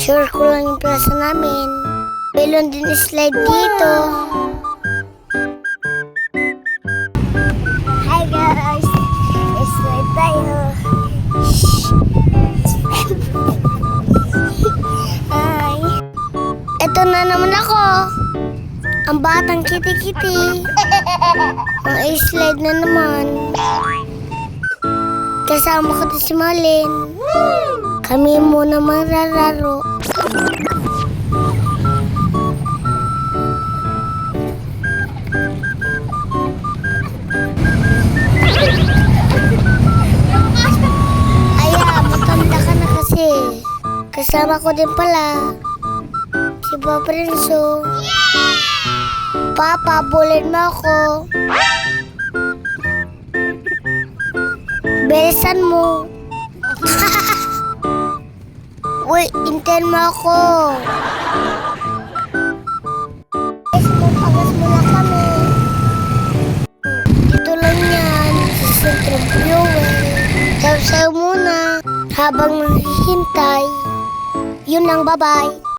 Sure ko lang yung plaza namin. Melon din slide dito. Hi guys! Slide tayo. Hi! Ito na naman ako. Ang batang kiti-kiti. Ang slide na naman. Kasama ko din si Malin. Kami muna marararo. Aya, matanda ka na kasi. Kasama ko din pala. Si Papa Renzo. Papa, bulin mo ako. Bilisan mo. Uy, inten mo ako. Guys, magpagas muna kami. Dito sa Central. Sayo-sayo muna, habang naghihintay. Yun lang, bye-bye.